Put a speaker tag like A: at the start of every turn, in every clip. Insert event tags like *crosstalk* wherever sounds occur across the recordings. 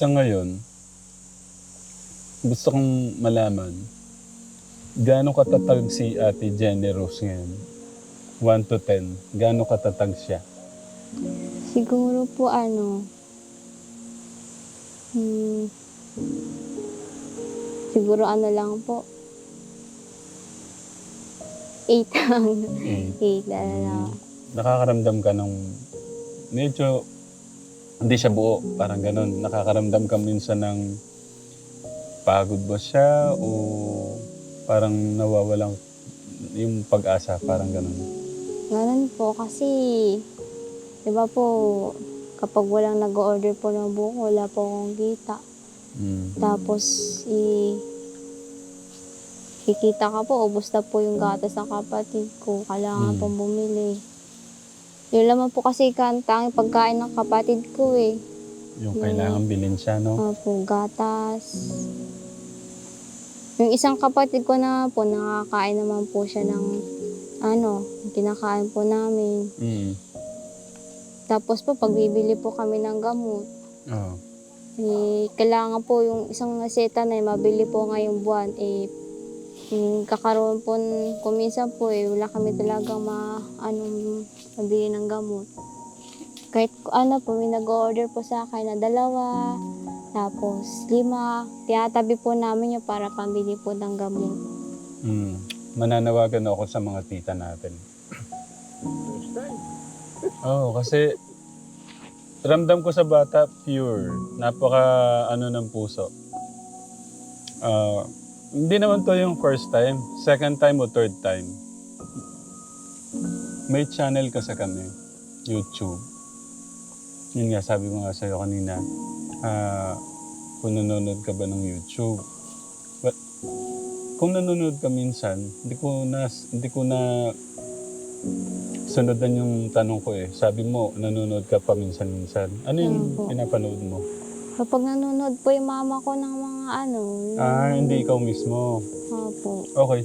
A: Sa ngayon, gusto kong malaman, gaano katatag si Ate Jenny Rose ngayon? 1 to 10, gaano katatag siya?
B: Siguro po ano, hmm, siguro ano lang po, 8 *laughs* lang.
A: Eh,
B: 8 na lang.
A: nakakaramdam ka ng medyo hindi siya buo, parang ganun. Nakakaramdam ka minsan ng pagod ba siya o parang nawawalang yung pag-asa, parang ganun.
B: Ganun po kasi, di ba po, kapag walang nag-order po ng buko, wala po akong kita.
A: Mm.
B: Tapos, i kikita ka po, ubos na po yung gatas ng kapatid ko. Kailangan
A: Mm.
B: pong bumili. Yun lamang po kasi kantang pagkain ng kapatid ko eh.
A: Yung kailangan bilhin siya, no?
B: Opo, gatas. Yung isang kapatid ko na po, nakakain naman po siya ng ano, kinakain po namin.
A: Mm.
B: Tapos po, pagbibili po kami ng gamot,
A: Oo.
B: eh, kailangan po yung isang reseta na eh, mabili po ngayong buwan. Eh, yung kakaroon po, n- kung minsan po eh, wala kami talaga ma, ano, mabili ng gamot. Kahit ano po, may nag-order po sa akin na dalawa, tapos lima, tiyatabi po namin yun para pambili po ng gamot.
A: Mm. Mananawagan ako sa mga tita natin. Oo, kasi ramdam ko sa bata pure. Napaka ano ng puso. Ah, hindi naman to yung first time. Second time o third time. May channel kasi kami. YouTube. Yun nga, sabi ko nga sa'yo kanina. ah, kung nanonood ka ba ng YouTube. But, kung nanonood ka minsan, hindi ko na, hindi ko na sundan yung tanong ko eh. Sabi mo, nanonood ka pa minsan-minsan. Ano yung
B: Opo.
A: pinapanood mo?
B: Kapag nanonood po yung mama ko ng mga ano,
A: Ah, hindi ikaw mismo.
B: Opo.
A: Okay.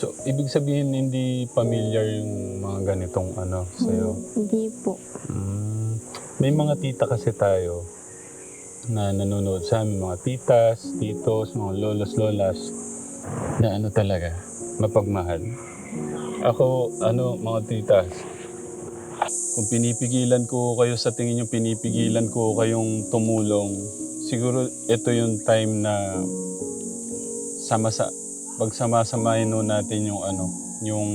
A: So, ibig sabihin hindi familiar yung mga ganitong ano sa'yo.
B: Hindi po.
A: Mm. May mga tita kasi tayo na nanonood sa amin, mga titas, titos, mga lolos, lolas, na ano talaga, mapagmahal. Ako, ano, mga titas, kung pinipigilan ko kayo sa tingin nyo, pinipigilan ko kayong tumulong, siguro ito yung time na sama sa pagsama-samahin no natin yung ano, yung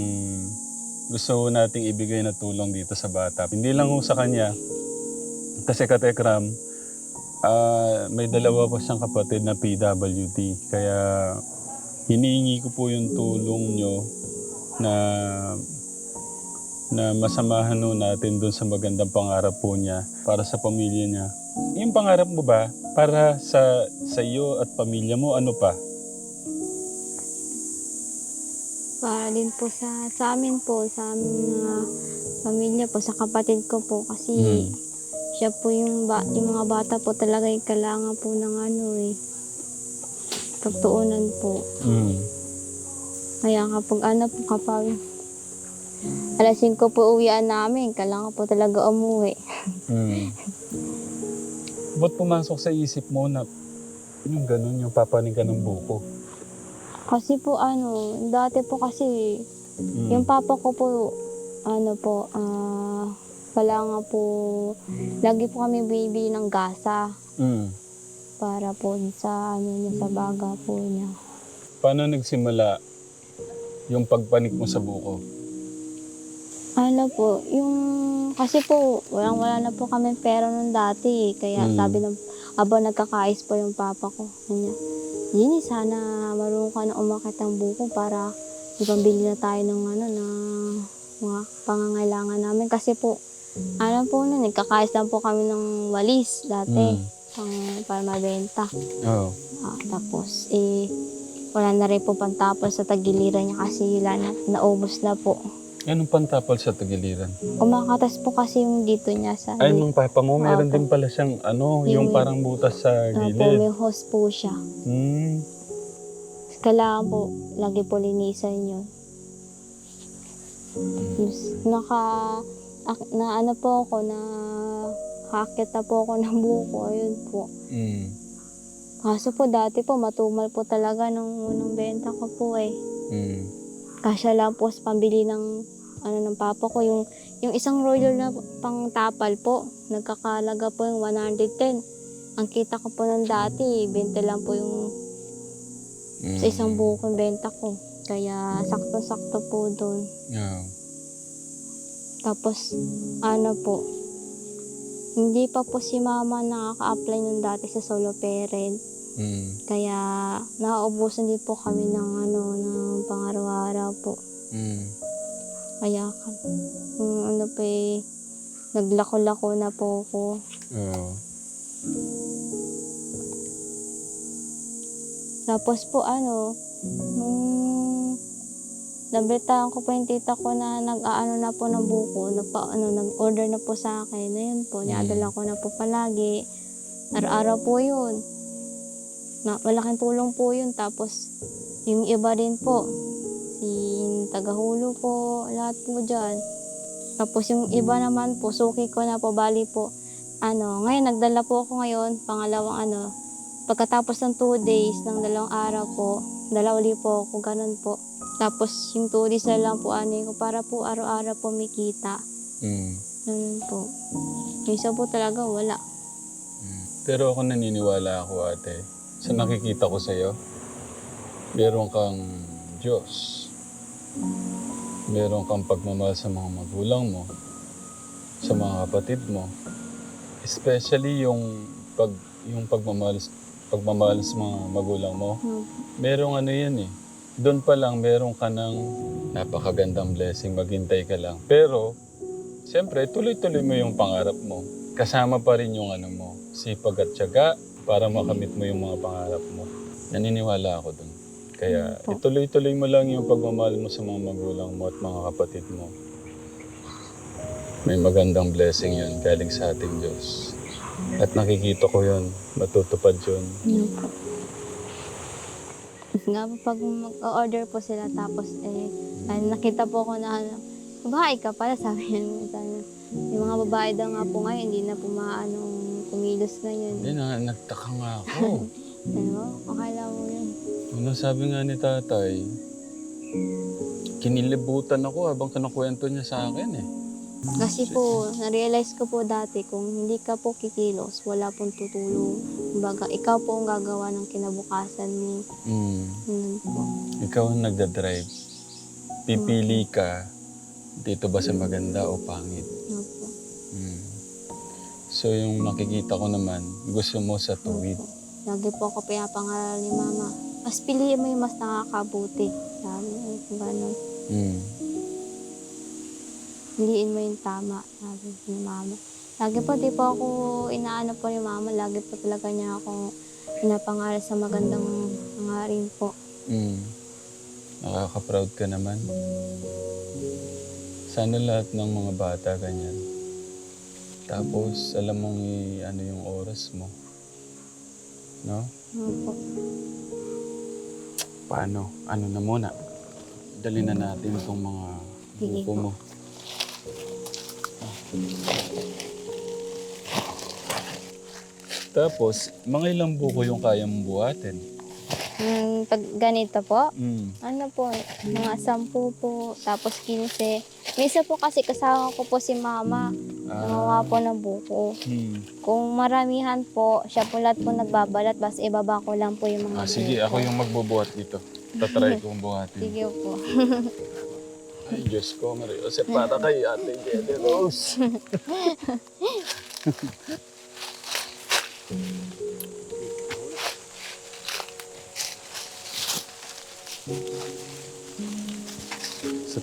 A: gusto nating ibigay na tulong dito sa bata. Hindi lang sa kanya, kasi katekram, ah may dalawa pa siyang kapatid na PWD. Kaya hinihingi ko po yung tulong nyo na na masamahan ho natin doon sa magandang pangarap po niya para sa pamilya niya. Yung pangarap mo ba para sa sa iyo at pamilya mo ano pa?
B: Para din po sa, sa amin po, sa aming mga pamilya po, sa kapatid ko po. Kasi
A: Hmm.
B: siya po yung, ba, yung mga bata po talaga yung kailangan po ng ano eh. Pagtuunan po.
A: Mm.
B: Kaya kapag ano po, kapag alas 5 po uwian namin, kailangan po talaga umuwi. *laughs*
A: Mm. Ba't pumasok sa isip mo na yung ganun, yung papaning ka ng buko?
B: Kasi po ano, dati po kasi
A: Mm.
B: Yung papa ko po, ano po, ah, wala nga po, lagi po kami bibili ng gasa
A: Mm.
B: para po sa ano niya, sa baga po niya.
A: Paano nagsimula yung pagpanik mo sa buko?
B: Ano po, yung, kasi po, walang wala na po kami pera nung dati, kaya
A: Mm.
B: sabi ng, aba nagkakais po yung papa ko, kanya, Jenny, sana marunong ka na umakit ng buko para ipambili na tayo ng ano, na mga pangangailangan namin. Kasi po, ano po nun, nagkakais lang po kami ng walis dati,
A: Mm.
B: pang, para mabenta.
A: Oo.
B: Ah, tapos, eh, wala na rin po pantapos sa tagiliran niya kasi wala na, naubos na po.
A: Anong pantapal sa tagiliran?
B: Kumakatas po kasi yung dito niya sa...
A: Ay, nung papa mo, meron
B: Opo.
A: din pala siyang ano, yung
B: Yung-
A: parang butas sa
B: Opo,
A: gilid.
B: may hose po siya.
A: Hmm.
B: Kailangan po, lagi po linisan yun. Tapos, Naka, ak- na ano po ako na Hakit na po ako ng buko. Ayun po.
A: Mm.
B: Kaso po dati po matumal po talaga nung unang benta ko po eh.
A: Mm.
B: Kasya lang po sa pambili ng ano ng papa ko yung yung isang royal na pang tapal po nagkakalaga po yung 110 ang kita ko po ng dati 20 lang po yung
A: Mm.
B: sa isang buko yung benta ko kaya sakto-sakto po doon
A: Yeah.
B: tapos ano po hindi pa po si mama nakaka-apply nung dati sa solo parent
A: Mm.
B: kaya nauubusan din po kami ng ano ng pangaraw-araw po
A: Mm.
B: Kaya ka, yung ano pa eh, naglako-lako na po ako.
A: Oo.
B: Tapos po ano, nung nabalitaan ko po yung tita ko na nag-aano na po ng buko, nagpa, ano, nag-order na po sa akin. Ayun po, niadala ko na po palagi. Araw-araw po yun. Na, malaking tulong po yun. Tapos, yung iba rin po, si tagahulo po, lahat po dyan. Tapos yung iba naman po, suki ko na po, bali po. Ano, ngayon, nagdala po ako ngayon, pangalawang ano, pagkatapos ng 2 days, ng dalawang araw po, dala uli po ako, ganun po. Tapos yung 2 days na lang po, ano ko, para po araw-araw po may kita.
A: Mm.
B: Ganun po. Isa po talaga, wala.
A: Mm. Pero ako naniniwala ako ate. Sa nakikita ko sa'yo, meron kang Diyos. Meron kang pagmamahal sa mga magulang mo, sa mga kapatid mo. Especially yung pag yung pagmamahal pagmamahal sa mga magulang mo.
B: Hmm.
A: Merong ano yan eh. Doon pa lang meron ka ng napakagandang blessing, maghintay ka lang. Pero, siyempre, tuloy-tuloy mo yung pangarap mo. Kasama pa rin yung ano mo, sipag at tiyaga para makamit mo yung mga pangarap mo. Naniniwala ako doon. Kaya
B: Po.
A: ituloy-tuloy mo lang yung pagmamahal mo sa mga magulang mo at mga kapatid mo. May magandang blessing yun galing sa ating Diyos. At nakikita ko yun, matutupad yun.
B: Yun po. Nga po, pag mag-order po sila, tapos eh, ay, nakita po ko na, babae ka pala, *laughs* sabi. Sabi, yung mga babae daw nga po ngayon, hindi na po maanong kumilos ngayon.
A: Hindi na, nagtaka nga ako.
B: Ano, akala mo yun.
A: Ano sabi nga ni tatay, kinilibutan ako habang kinukwento niya sa akin eh.
B: Kasi po, na-realize ko po dati, kung hindi ka po kikilos, wala pong tutulong. Kumbaga, ikaw po ang gagawa ng kinabukasan mo.
A: Mm.
B: Po.
A: Ikaw ang nagda-drive. Pipili ka, dito ba sa maganda o pangit?
B: Po.
A: Mm. So yung nakikita ko naman, gusto mo sa tuwid.
B: Lagi po ako pinapangaral ni mama. Mas piliin mo yung mas nakakabuti. Sabi niya, kung gano'n.
A: Mm.
B: Piliin mo yung tama. Sabi ni mama. Lagi po, di po ako inaano po ni mama. Lagi po talaga niya ako pinapangaral sa magandang hangarin po.
A: Mm. Nakaka-proud ka naman. Sana lahat ng mga bata ganyan. Tapos, alam mong i- ano yung oras mo. No?
B: Ano po.
A: Paano? Ano na muna? Dali na natin itong mga
B: Sige
A: buko
B: po.
A: mo. Tapos, mga ilang buko yung kaya mong buhatin?
B: Yung pag ganito po,
A: Mm.
B: ano po, mga sampu po, tapos 15. Minsan po kasi kasama ko po si mama. Gumawa po ng buko.
A: Hmm.
B: Kung maramihan po, siya po lahat po nagbabalat, basta ibaba ko lang po yung mga
A: Ah, sige,
B: buko.
A: ako yung magbubuhat dito. Tatry *laughs* kong buhatin.
B: Sige po. *laughs*
A: Ay, Diyos ko, Maria. Kasi para kay Ate Jenny Rose. *laughs*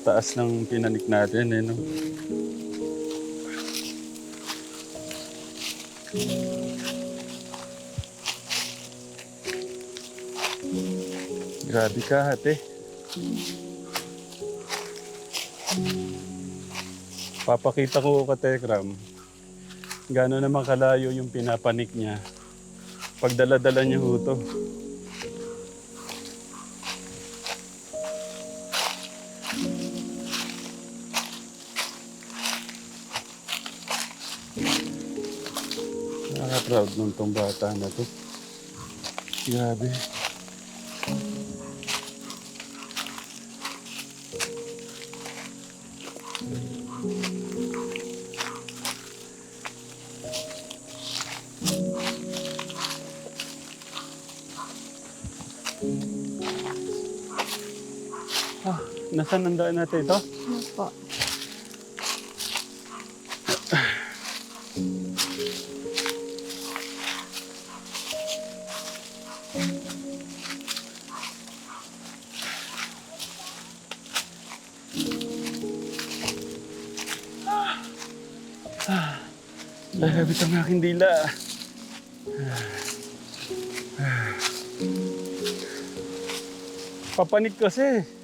A: taas ng pinanik natin, eh, no? Grabe ka, ate. Papakita ko ka, Tekram. Gano'n naman kalayo yung pinapanik niya. Pagdala-dala niya ho to. Proud nung tong bata na to. Grabe. Ah, nasaan ang daan natin ito?
B: Ano po?
A: Grabe ang aking dila. Papanik kasi.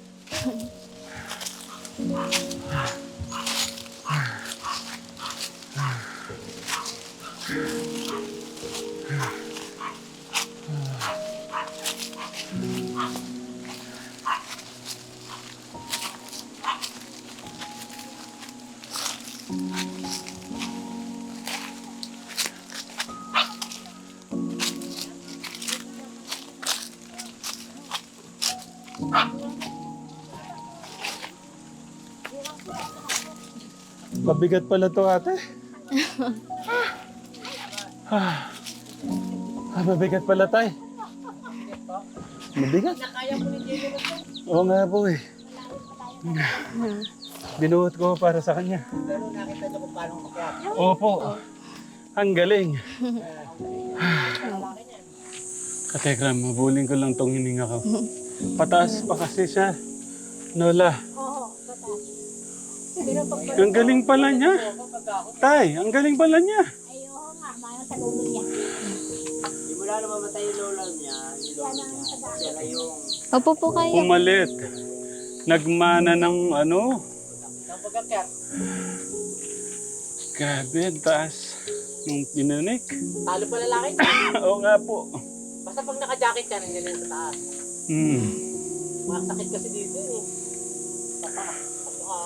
A: Mabigat pala to ate. *laughs* ah, ah, mabigat pala tay. Mabigat? Oo nga po eh. Binuot ko para sa kanya. Opo. Ang galing. Katekram, mabuling ko lang tong hininga ko. Pataas pa kasi siya. Nola. Ang galing pala niya. Tay, ang galing pala niya.
C: Simula na mamatay yung lola niya, yung lola niya, siya na yung
B: Opo po kayo.
A: Pumalit. Nagmana ng ano.
C: ng pagkakar.
A: Grabe, ang taas. Nung pinanik.
C: Talo pa lalaki. *coughs*
A: Oo nga po.
C: Basta pag naka-jacket ka, nandiyan yan sa taas.
A: Hmm.
C: Mga sakit kasi dito eh. Tapa, tapa.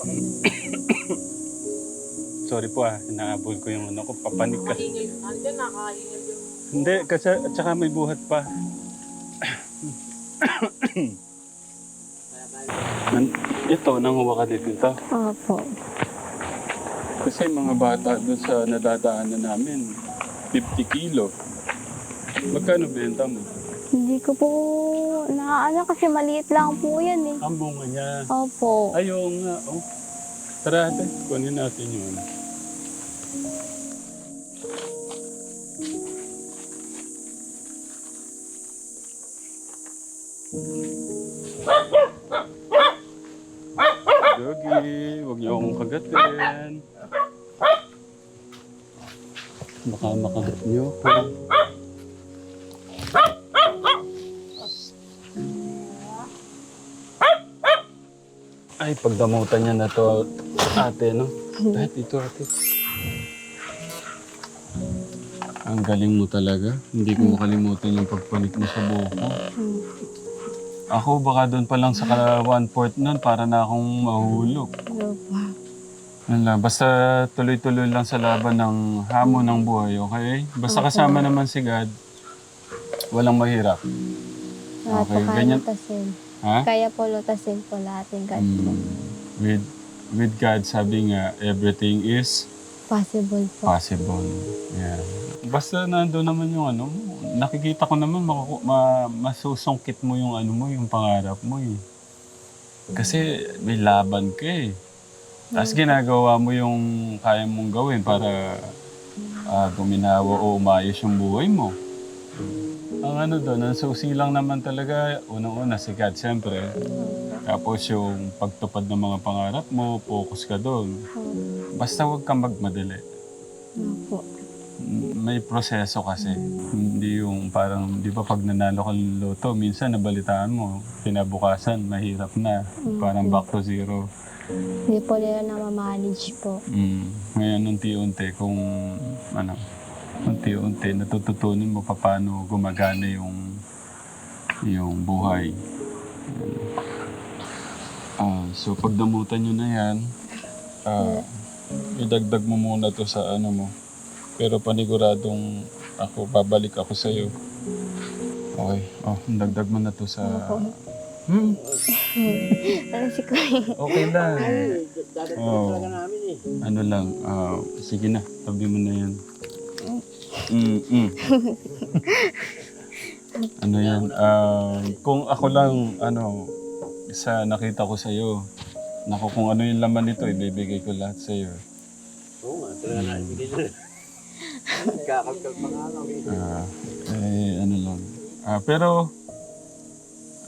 C: *coughs*
A: Sorry po ah, inaabol ko yung ano ko. Papanik ka.
C: Makahingal, nandiyan nakahingal yung
A: Hindi, kasi at saka may buhat pa. *coughs* Nan- ito, nanguha ka dito ito.
B: Opo.
A: Kasi mga bata doon sa nadadaanan namin, 50 kilo. Magkano benta mo?
B: Hindi ko po naaano kasi maliit lang po yan eh.
A: Ang bunga niya.
B: Opo.
A: Ayaw nga, oh. Tara ate, kunin natin yun. Doggy, huwag niyo akong kagatin. Baka makagat niyo ako. Ay, pagdamutan niya na to, ate, no? Dahil dito, ate. Ang galing mo talaga. Hindi ko makalimutan yung pagpalit mo sa buhok ko.
B: Hmm.
A: Ako, baka doon pa lang sa ka- one-fourth nun para na akong mahulog.
B: Opo.
A: Lang. Basta tuloy-tuloy lang sa laban ng hamon ng buhay, okay? Basta kasama naman si God, walang mahirap. Okay,
B: kaya
A: ganyan.
B: lutasin.
A: Ha?
B: Kaya po lutasin po yung God po.
A: Mm, with, with God, sabi nga, everything is
B: Possible po.
A: possible. Yeah. Basta nandun naman yung ano mo. Nakikita ko naman makuku- ma, masusungkit mo yung ano mo, yung pangarap mo eh. Kasi may laban ka eh. Tapos ginagawa mo yung kaya mong gawin para ah, guminawa o umayos yung buhay mo. Ang ano doon, ang susi lang naman talaga, unang-una si God siyempre. Tapos yung pagtupad ng mga pangarap mo, focus ka doon. Basta huwag kang magmadali.
B: Opo.
A: May proseso kasi. Hindi yung parang, di ba pag nanalo ka ng loto, minsan nabalitaan mo, kinabukasan, mahirap na. Parang back to zero.
B: Hindi po nila na ma-manage po.
A: Mm. Ngayon, unti-unti, kung ano, unti-unti, natututunin mo pa paano gumagana yung yung buhay. Ah, so, pagdamutan nyo na yan, ah, idagdag mo muna to sa ano mo, pero paniguradong ako, babalik ako sa'yo. Okay. Oh, dagdag mo na to sa... Hmm,
B: Ano si Kuya?
A: okay lang.
C: Eh, Dadagdag
A: Oo.
C: talaga namin eh.
A: Ano lang, ah, sige na, tabi mo na yan. Mm, mm. ano yan, ah, kung ako lang, ano, isa nakita ko sa'yo, naku, kung ano yung laman nito, ibibigay ko lahat sa'yo.
C: Oo nga, talaga na. Ibigay na. Kakagkag pa nga lang eh.
A: Ah, eh, ano lang. Ah, pero,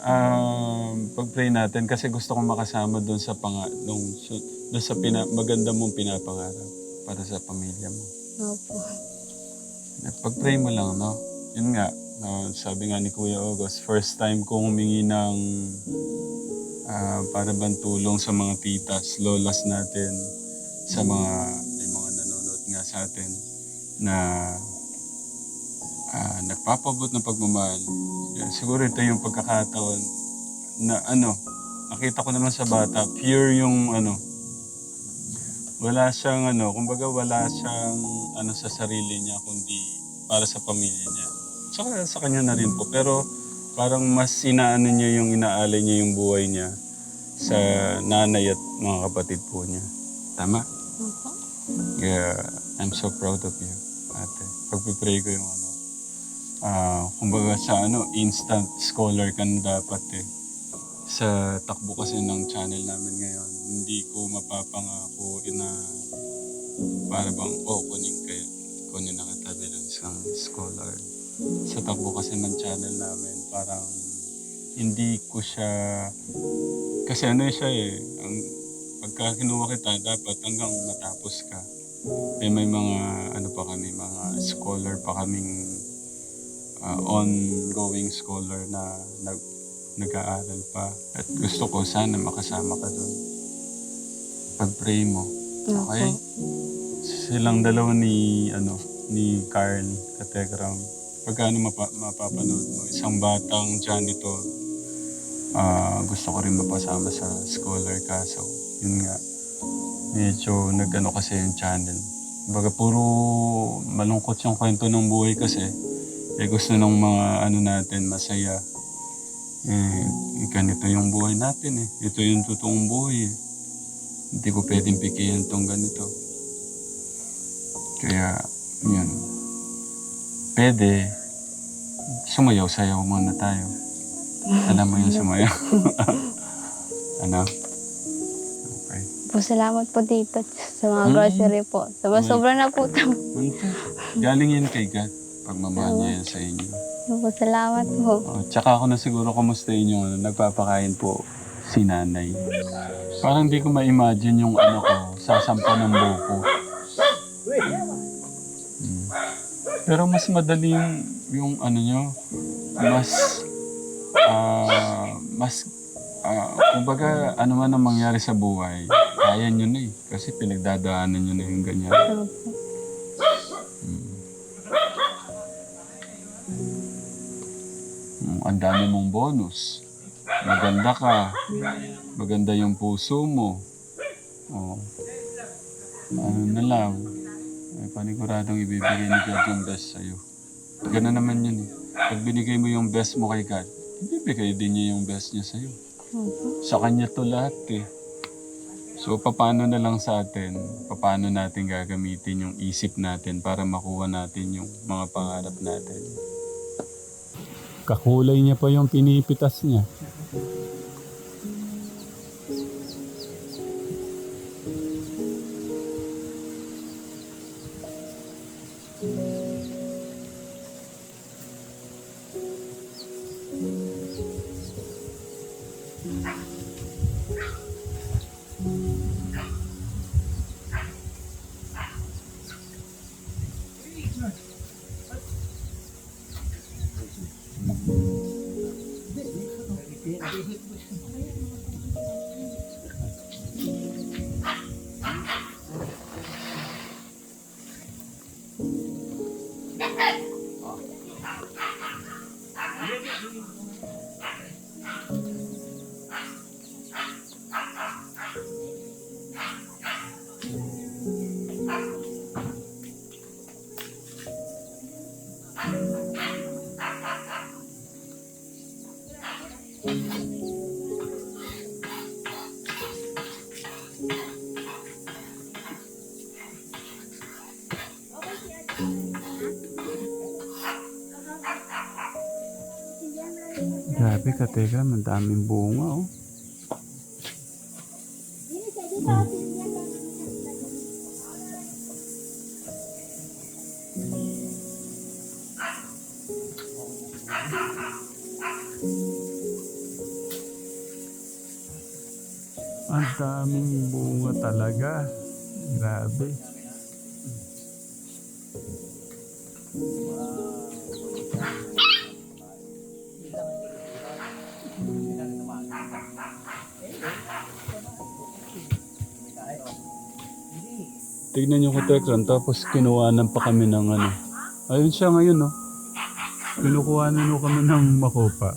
A: um, pag-pray natin, kasi gusto kong makasama doon sa panga, nung, doon sa pina, maganda mong pinapangarap para sa pamilya mo.
B: Opo.
A: Pag-pray mo lang, no? Yun nga, no, sabi nga ni Kuya August, first time kong humingi ng ah, para bang tulong sa mga titas, lolas natin, sa mga, may mga nanonood nga sa atin, na ah, nagpapabot ng pagmamahal. Siguro ito yung pagkakataon na ano, nakita ko naman sa bata, pure yung ano, wala siyang ano, kumbaga wala siyang ano sa sarili niya kundi para sa pamilya niya. Saka sa kanya na rin po. Pero parang mas inaano niya yung inaalay niya yung buhay niya sa nanay at mga kapatid po niya. Tama?
B: Opo.
A: Yeah, I'm so proud of you, ate. Pagpipray ko yung ano, ah, kumbaga sa ano, instant scholar ka na dapat eh. Sa takbo kasi ng channel namin ngayon, hindi ko mapapangako na para bang, oh, kunin kayo, kunin na kita bilang isang scholar. Sa takbo kasi ng channel namin, parang hindi ko siya, kasi ano siya eh, ang, pagka kinuha kita, dapat hanggang matapos ka. Eh, may mga, ano pa kami, mga scholar pa kaming ah, ongoing scholar na nag, nag-aaral pa. At gusto ko sana makasama ka doon. Pag-pray mo. Okay? Silang dalawa ni, ano, ni Carl Kategram. Pagka ano mapa, mapapanood mo, isang batang janitor, ah gusto ko rin mapasama sa scholar kaso, yun nga, medyo nag-ano kasi yung channel. Baga puro malungkot yung kwento ng buhay kasi, eh gusto ng mga ano natin, masaya. Eh, ganito yung buhay natin eh. Ito yung totoong buhay eh. Hindi ko pwedeng pikiyan tong ganito. Kaya, yun. Pwede, sumayaw-sayaw muna tayo. Alam mo yung sumayaw. *laughs* ano? Okay.
B: Po, salamat po dito sa mga
A: Mm.
B: grocery po. Sobra, sobra na po ito.
A: Galing yan kay God. Pagmamahal niya yan sa inyo.
B: Po, salamat po.
A: Oh, tsaka ako na siguro kumustahin yung ano, nagpapakain po si nanay. Parang di ko ma-imagine yung ano ko, sasampa ng buko. Mm. Pero mas madali yung, yung ano nyo, mas, ah, mas, ah, kumbaga, ano man ang mangyari sa buhay, kaya nyo na eh. Kasi pinagdadaanan nyo na yung ganyan.
B: Opo.
A: Mm, ang dami mong bonus. Maganda ka. Maganda yung puso mo. Oh. Ano na lang. Ay, paniguradong ibibigay ni God yung best sa'yo. Ganun naman yun eh. Pag binigay mo yung best mo kay God, ibibigay din niya yung best niya sa'yo. Sa kanya to lahat eh. So, paano na lang sa atin, paano natin gagamitin yung isip natin para makuha natin yung mga pangarap natin. Kakulay niya pa yung pinipitas niya. Grabe ka, teka, madaming bunga, oh. Ang daming bunga talaga. Grabe. Tignan niyo ko Tekran, tapos kinuhanan pa kami ng ano. Ayun siya ngayon, no? Kinukuhanan mo kami ng makopa.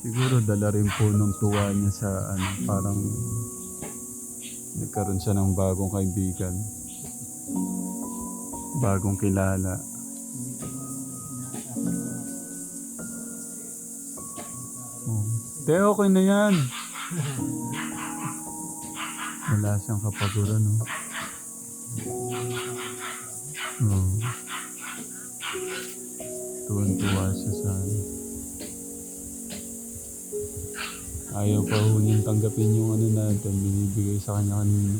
A: Siguro dala rin po nung tuwa niya sa ano, parang nagkaroon siya ng bagong kaibigan. Bagong kilala. Oh. Te, okay na yan. Wala siyang kapaguran, no? Oh. Tuwan-tuwa siya sa. Ayaw pa ho niyang tanggapin yung ano natin, binibigay sa kanya kanina.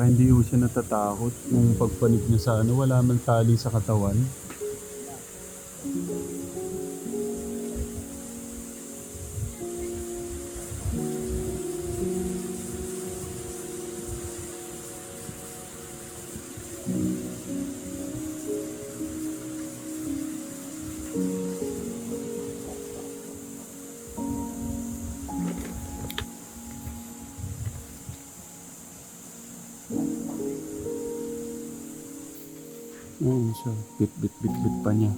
A: Hindi ho siya natatakot nung pagpanik niya sa ano, wala man tali sa katawan. Oo siya, bit bit bit bit pa niya.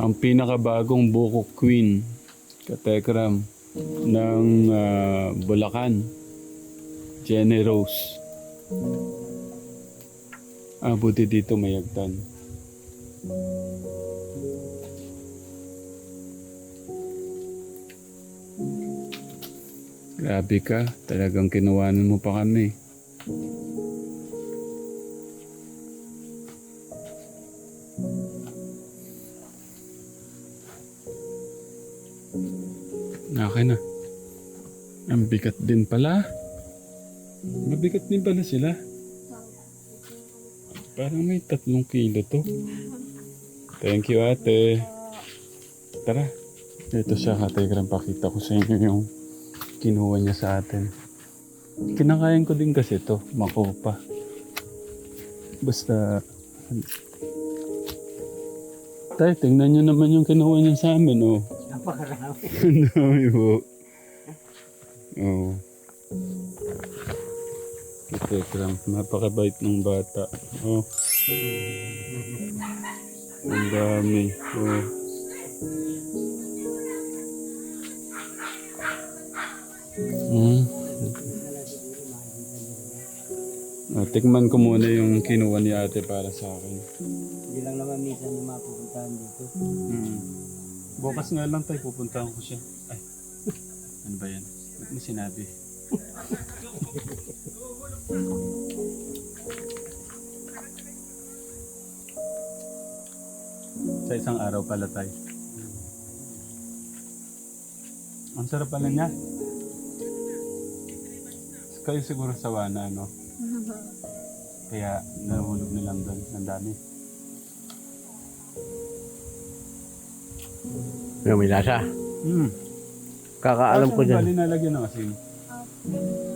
A: Ang pinakabagong buko queen, katekram, ng ah, Bulacan, Jenny Rose. Ah, buti dito mayagtan. Grabe ka, talagang kinuwanan mo pa kami. Okay na. Ang bigat din pala. Mabigat din pala sila. Parang may tatlong kilo to. Thank you, ate. Tara. Ito siya, ate. Gran pakita ko sa inyo yung kinuha niya sa atin. Kinakain ko din kasi to, makopa. Basta... Tay, tingnan niyo naman yung kinuha niya sa amin, oh.
C: Napakarami. *laughs*
A: Ang dami po. Oo. Ito, lang. Napakabait ng bata. Oh. Ang dami. Oh. Hmm. Ah, tikman ko muna yung kinuha ni ate para sa akin.
C: Hindi lang naman minsan yung mapupuntahan dito.
A: Hmm. Bukas nga lang tayo pupuntahan ko siya. Ay, *laughs* ano ba yan? Ba't mo sinabi? Sa isang araw pala tayo. Ang sarap pala niya. Kayo siguro sawa na, no? Kaya nahulog nilang doon. Ang dami.
C: Yung may lasa.
A: Hmm.
C: Kakaalam ko dyan.
A: Bali nalagyan ng asin. Hmm.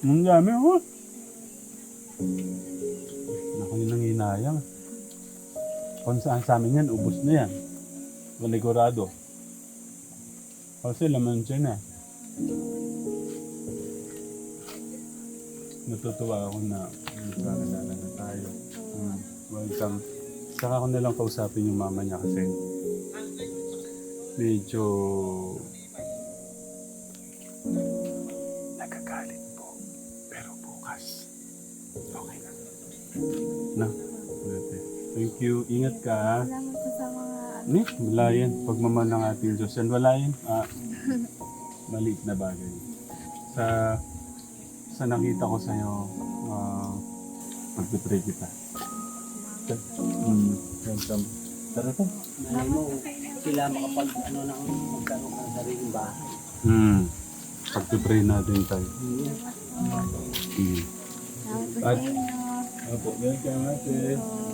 A: Ang dami oh. Naku, yun ang hinayang. Kung saan sa amin yan, ubus na yan. Baligurado. Kasi laman siya na. Natutuwa ako na nagkakilala na tayo. Hmm. Welcome. Saka ko na lang kausapin yung mama niya kasi medyo Thank you. Ingat ka. ha?
D: Salamat po sa mga ano.
A: Ni, wala yan. Pagmamahal ng ating Diyos. Yan, wala yan. Ah, maliit na bagay. Sa sa nakita ko sa'yo, uh, magpipray kita. Mm, welcome. Tara to.
C: Nanay mo, sila makapag ano na magkaroon ka ng sariling bahay.
A: Hmm. Pagpipray natin tayo.
C: Hmm.
A: Hmm.
D: Salamat po sa inyo.
A: Opo, welcome ate.